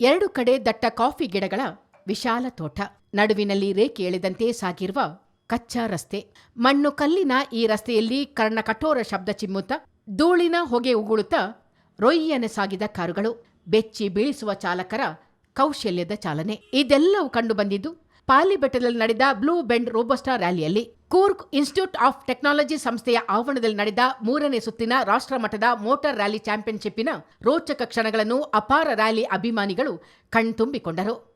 ಎರಡು ಕಡೆ ದಟ್ಟ ಕಾಫಿ ಗಿಡಗಳ ವಿಶಾಲ ತೋಟ. ನಡುವಿನಲ್ಲಿ ರೇಖೆ ಎಳೆದಂತೆ ಸಾಗಿರುವ ಕಚ್ಚಾ ರಸ್ತೆ. ಮಣ್ಣು ಕಲ್ಲಿನ ಈ ರಸ್ತೆಯಲ್ಲಿ ಕರ್ಣ ಕಠೋರ ಶಬ್ದ ಚಿಮ್ಮುತ್ತ, ಧೂಳಿನ ಹೊಗೆ ಉಗುಳುತ್ತಾ ರೊಯ್ಯನೆ ಸಾಗಿದ ಕಾರುಗಳು. ಬೆಚ್ಚಿ ಬೀಳಿಸುವ ಚಾಲಕರ ಕೌಶಲ್ಯದ ಚಾಲನೆ. ಇದೆಲ್ಲವೂ ಕಂಡುಬಂದಿದ್ದು ಪಾಲಿಬೆಟ್ಟದಲ್ಲಿ ನಡೆದ ಬ್ಲೂ ಬೆಂಡ್ ರೋಬೋಸ್ಟಾ ರ್ಯಾಲಿಯಲ್ಲಿ ಕೂರ್ಗ್ ಇನ್ಸ್ಟಿಟ್ಯೂಟ್ ಆಫ್ ಟೆಕ್ನಾಲಜಿ ಸಂಸ್ಥೆಯ ಆವರಣದಲ್ಲಿ ನಡೆದ ಮೂರನೇ ಸುತ್ತಿನ ರಾಷ್ಟ್ರಮಟ್ಟದ ಮೋಟಾರ್ ರ್ಯಾಲಿ ಚಾಂಪಿಯನ್ಶಿಪ್ನ ರೋಚಕ ಕ್ಷಣಗಳನ್ನು ಅಪಾರ ರ್ಯಾಲಿ ಅಭಿಮಾನಿಗಳು ಕಣ್ತುಂಬಿಕೊಂಡರು.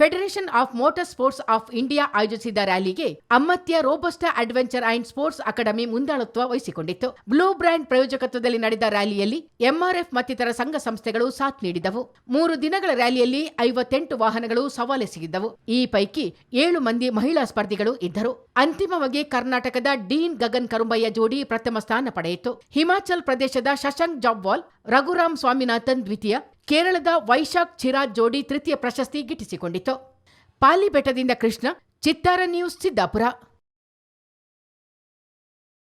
Federation of Motor Sports of India ಆಯೋಜಿಸಿದ ರ್ಯಾಲಿಗೆ ಅಮ್ಮತ್ಯ Robust Adventure and Sports Academy ಮುಂದಾಳತ್ವ ವಹಿಸಿಕೊಂಡಿತ್ತು. ಬ್ಲೂ ಬ್ರ್ಯಾಂಡ್ ಪ್ರಯೋಜಕತ್ವದಲ್ಲಿ ನಡೆದ ರ್ಯಾಲಿಯಲ್ಲಿ ಎಂಆರ್ಎಫ್ ಮತ್ತಿತರ ಸಂಘ ಸಂಸ್ಥೆಗಳು ಸಾಥ್ ನೀಡಿದವು. ಮೂರು ದಿನಗಳ ರ್ಯಾಲಿಯಲ್ಲಿ ಐವತ್ತೆಂಟು ವಾಹನಗಳು ಸವಾಲೆಸಗಿದ್ದವು ಈ ಪೈಕಿ ಏಳು ಮಂದಿ ಮಹಿಳಾ ಸ್ಪರ್ಧಿಗಳು ಇದ್ದರು. ಅಂತಿಮವಾಗಿ ಕರ್ನಾಟಕದ ಡೀನ್ ಗಗನ್ ಕರುಂಬಯ್ಯ ಜೋಡಿ ಪ್ರಥಮ ಸ್ಥಾನ ಪಡೆಯಿತು. ಹಿಮಾಚಲ ಪ್ರದೇಶದ ಶಶಾಂಕ್ ಜಾಬ್ವಾಲ್, ರಘುರಾಮ್ ಸ್ವಾಮಿನಾಥನ್ ದ್ವಿತೀಯ ಕೇರಳದ ವೈಶಾಖ್ ಚಿರಾಜ್ ಜೋಡಿ ತೃತೀಯ ಪ್ರಶಸ್ತಿ ಗಿಟ್ಟಿಸಿಕೊಂಡಿತು. ಪಾಲಿಬೆಟ್ಟದಿಂದ ಕೃಷ್ಣ ಚಿತ್ತಾರ ನ್ಯೂಸ್ ಸಿದ್ದಾಪುರ.